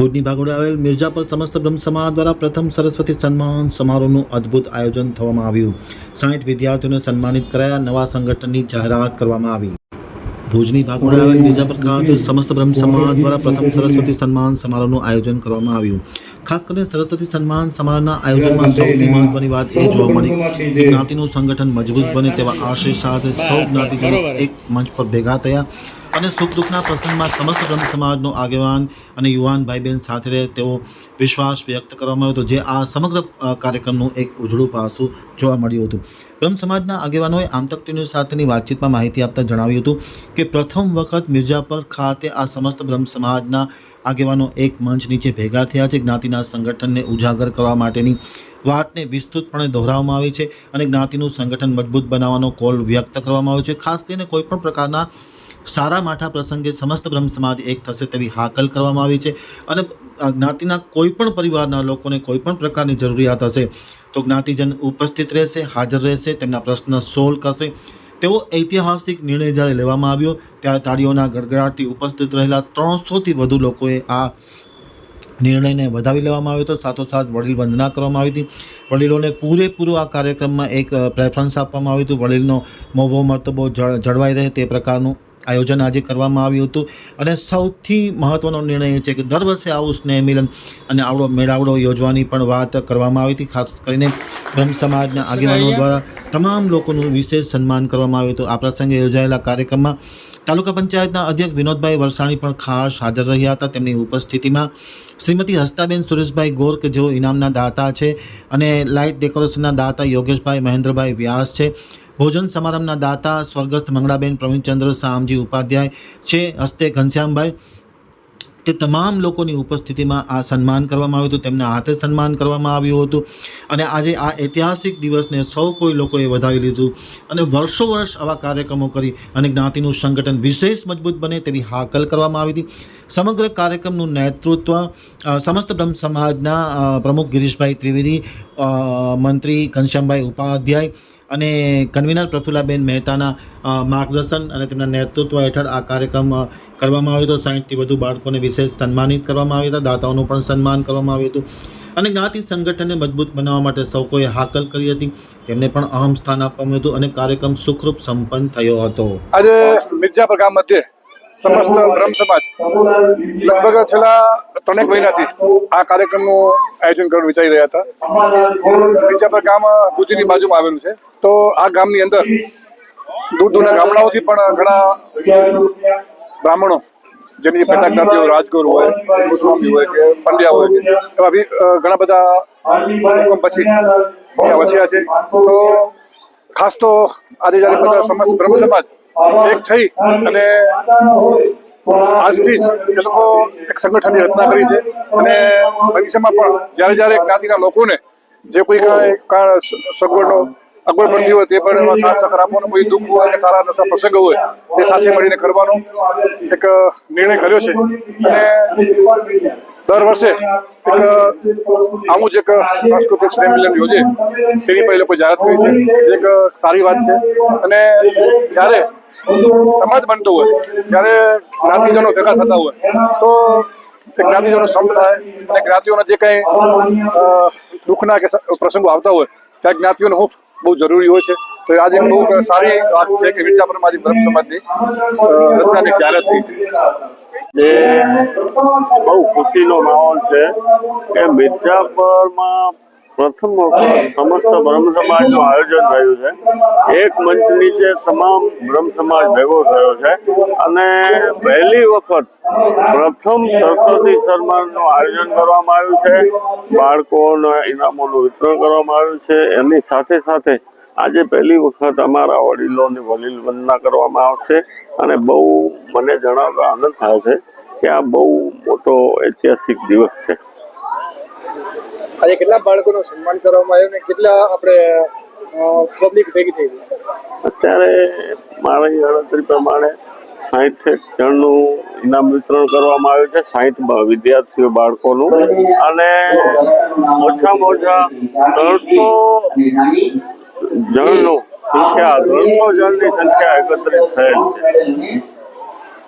ભુજની ભાગોળે આવેલ મિર્જાપર સમસ્ત બ્રહ્મ સમાજ દ્વારા પ્રથમ સરસ્વતી સન્માન સમારોહનું અદ્ભુત આયોજન થવામાં આવ્યું. સાઠ વિદ્યાર્થીઓને સન્માનિત કરાયા નવા સંગઠનની જાહેરાત કરવામાં આવી. ભુજની ભાગોળે આવેલ મિર્જાપર ખાતે સમસ્ત બ્રહ્મ સમાજ દ્વારા પ્રથમ સરસ્વતી સન્માન સમારોહનું આયોજન કરવામાં આવ્યું. ખાસ કરીને સરસ્વતી સન્માન સમારોહના આયોજનમાં સૌથી મહત્વની વાત એ જોવા મળી. કે જ્ઞાતિનું સંગઠન મજબૂત બને તેવા આશય સાથે સૌ જ્ઞાતિજનો એક મંચ પર ભેગા થયા. અને સુખ દુઃખના પ્રસંગમાં સમસ્ત બ્રહ્મ સમાજનો આગેવાન અને યુવાન ભાઈ બહેન સાથે રહે તેવો વિશ્વાસ વ્યક્ત કરવામાં આવ્યો હતો. જે આ સમગ્ર કાર્યક્રમનું એક ઉજળું પાસું જોવા મળ્યું હતું. બ્રહ્મ સમાજના આગેવાનોએ આમતક ન્યૂઝ સાથેની વાતચીતમાં માહિતી આપતા જણાવ્યું હતું કે પ્રથમ વખત મિર્જાપર ખાતે આ સમસ્ત બ્રહ્મ સમાજના આગેવાનો એક મંચ નીચે ભેગા થયા છે. જ્ઞાતિના સંગઠનને ઉજાગર કરવા માટેની વાતને વિસ્તૃતપણે દોહરાવવામાં આવી છે અને જ્ઞાતિનું સંગઠન મજબૂત બનાવવાનો કોલ વ્યક્ત કરવામાં આવ્યો છે. ખાસ કરીને કોઈપણ પ્રકારના સારા માઠા પ્રસંગે સમસ્ત બ્રહ્મ સમાજ એક થશે તેવી હાકલ કરવામાં આવી છે. અને જ્ઞાતિના કોઈ પણ પરિવારના લોકોને કોઈ પણ પ્રકારની જરૂરિયાત હશે તો જ્ઞાતિજન ઉપસ્થિત રહેશે, હાજર રહેશે, તેમના પ્રશ્ન સોલ્વ કરશે. તેવો ઐતિહાસિક નિર્ણય જ્યારે લેવામાં આવ્યો, ત્યારે તાળીઓના ગડગડાટથી ઉપસ્થિત રહેલા ત્રણસોથી વધુ લોકોએ આ નિર્ણયને વધાવી લેવામાં આવ્યો હતો. સાથોસાથ વડીલ વંદના કરવામાં આવી હતી. વડીલોને પૂરેપૂરો આ કાર્યક્રમમાં એક પ્રેફરન્સ આપવામાં આવ્યું હતું. વડીલનો મોભો, મરતબો જળ, જળવાઈ રહે તે પ્રકારનું આયોજન આજે કરવામાં આવ્યું હતું. અને સૌથી મહત્ત્વનો નિર્ણય છે કે દર વર્ષે આવું સ્નેહ મિલન અને આવડો મેળાવડો યોજવાની પણ વાત કરવામાં આવી હતી. ખાસ કરીને બ્રહ્મ સમાજના આગેવાનો દ્વારા તમામ લોકોનું વિશેષ સન્માન કરવામાં આવ્યું હતું. આ પ્રસંગે યોજાયેલા કાર્યક્રમમાં તાલુકા પંચાયતના અધ્યક્ષ વિનોદભાઈ વરસાણી પણ ખાસ હાજર રહ્યા હતા. તેમની ઉપસ્થિતિમાં શ્રીમતી હસ્તાબેન સુરેશભાઈ ગોર, કે જેઓ ઇનામના દાતા છે, અને લાઇટ ડેકોરેશનના દાતા યોગેશભાઈ મહેન્દ્રભાઈ વ્યાસ છે. ભોજન સમારંભના દાતા સ્વર્ગસ્થ મંગળાબેન પ્રવીણચંદ્ર શામજી ઉપાધ્યાય છે. હસ્તે ઘનશ્યામભાઈ. તે તમામ લોકોની ઉપસ્થિતિમાં આ સન્માન કરવામાં આવ્યું હતું. તેમના હાથે સન્માન કરવામાં આવ્યું હતું. અને આજે આ ઐતિહાસિક દિવસને સૌ કોઈ લોકોએ વધાવી લીધું. અને વર્ષો વર્ષ આવા કાર્યક્રમો કરી અને જ્ઞાતિનું સંગઠન વિશેષ મજબૂત બને તેવી હાકલ કરવામાં આવી હતી. સમગ્ર કાર્યક્રમનું નેતૃત્વ સમસ્ત બ્રહ્મ સમાજના પ્રમુખ ગિરીશભાઈ ત્રિવેદી મંત્રી ઘનશ્યામભાઈ ઉપાધ્યાય અને કન્વીનર પ્રફુલ્લાબેન મહેતાના માર્ગદર્શન અને તેમના નેતૃત્વ હેઠળ આ કાર્યક્રમ કરવામાં આવ્યો હતો. સાહીઠથી વધુ બાળકોને વિશેષ સન્માનિત કરવામાં આવ્યા હતા. દાતાઓનું પણ સન્માન કરવામાં આવ્યું હતું. અને જ્ઞાતિ સંગઠનને મજબૂત બનાવવા માટે સૌ કોઈએ હાકલ કરી હતી. તેમને પણ અહમ સ્થાન આપવામાં હતું અને કાર્યક્રમ સુખરૂપ સંપન્ન થયો હતો. આજે મિર્જાપર ગામ મધ્યે સમસ્ત બ્રહ્મ સમાજ લગભગ છેલ્લા ત્રણેક મહિનાથી આ કાર્યક્રમનું આયોજન કરવાનું વિચારી રહ્યા હતા. મિર્જાપર ગામ ભુજની બાજુમાં આવેલું છે. તો આ ગામની અંદર દૂર દૂરના ગામડાઓથી પણ ઘણા બ્રાહ્મણો જેની પેટા જ્ઞાતિઓ રાજગુર હોય ગોસ્વામી હોય કે પંડ્યા હોય કે એવા ઘણા બધા પછી વસ્યા છે. તો ખાસ તો આજે જ્યારે બધા સમસ્ત બ્રહ્મ સમાજ એક થઈ અને આજથી જ એ લોકો એક સંગઠનની રચના કરી છે. અને ભવિષ્યમાં પણ જ્યારે જ્યારે જ્ઞાતિના લોકોને જે કોઈ સગવડનો અગવડ પડતી હોય તે પણ એમાં સાથ સહકાર આપવાનો, કોઈ દુઃખ હોય કે સારા નશા પ્રસંગો હોય તે સાથે મળીને કરવાનો એક નિર્ણય કર્યો છે. અને દર વર્ષે એક આવું જ એક સાંસ્કૃતિક સંમેલન યોજે, તેની પર લોકો જાહેરાત કરી છે. એક સારી વાત છે. અને જ્યારે સમાજ બનતો હોય, જ્યારે જ્ઞાતિજનો ભેગા થતા હોય, તો જ્ઞાતિજનો સમ થાય અને જ્ઞાતિઓના જે કંઈ દુઃખના કે પ્રસંગો આવતા હોય, ત્યાં જ્ઞાતિઓનો હૂફ બહુ જરૂરી હોય છે. તો આજે બહુ સારી વાત છે કે મિર્જાપુરમાં આજે બ્રહ્મ સમાજની રચનાની જાહેરાત થઈ એ બહુ ખુશીનો માહોલ છે કે મિર્જાપરમાં પ્રથમ વખત સમસ્ત બ્રહ્મ સમાજનું આયોજન થયું છે. એક મંચ નીચે તમામ બ્રહ્મ સમાજ ભેગો થયો છે. અને પહેલી વખત પ્રથમ સરસ્વતી સન્માનનું આયોજન કરવામાં આવ્યું છે. બાળકોના ઇનામોનું વિતરણ કરવામાં આવ્યું છે. એની સાથે સાથે આજે પહેલી વખત અમારા વડીલોની વલીલ વંદના કરવામાં આવશે અને બહુ મને જણાવતા આનંદ થાય છે કે આ બહુ મોટો ઐતિહાસિક દિવસ છે. આજે કેટલા બાળકોનું સન્માન કરવામાં આવ્યું ને કેટલા આપણે પબ્લિક ભેગી થઈ અત્યારે મારી ગણતરી પ્રમાણે સાહીઠ જણનું ઇનામ વિતરણ કરવામાં આવ્યું છે, સાહીઠ વિદ્યાર્થીઓ બાળકોનું. અને ઓછામાં ઓછા ત્રણસો જણનું સંખ્યા ત્રણસો જણની સંખ્યા એકત્રિત થયેલ છે.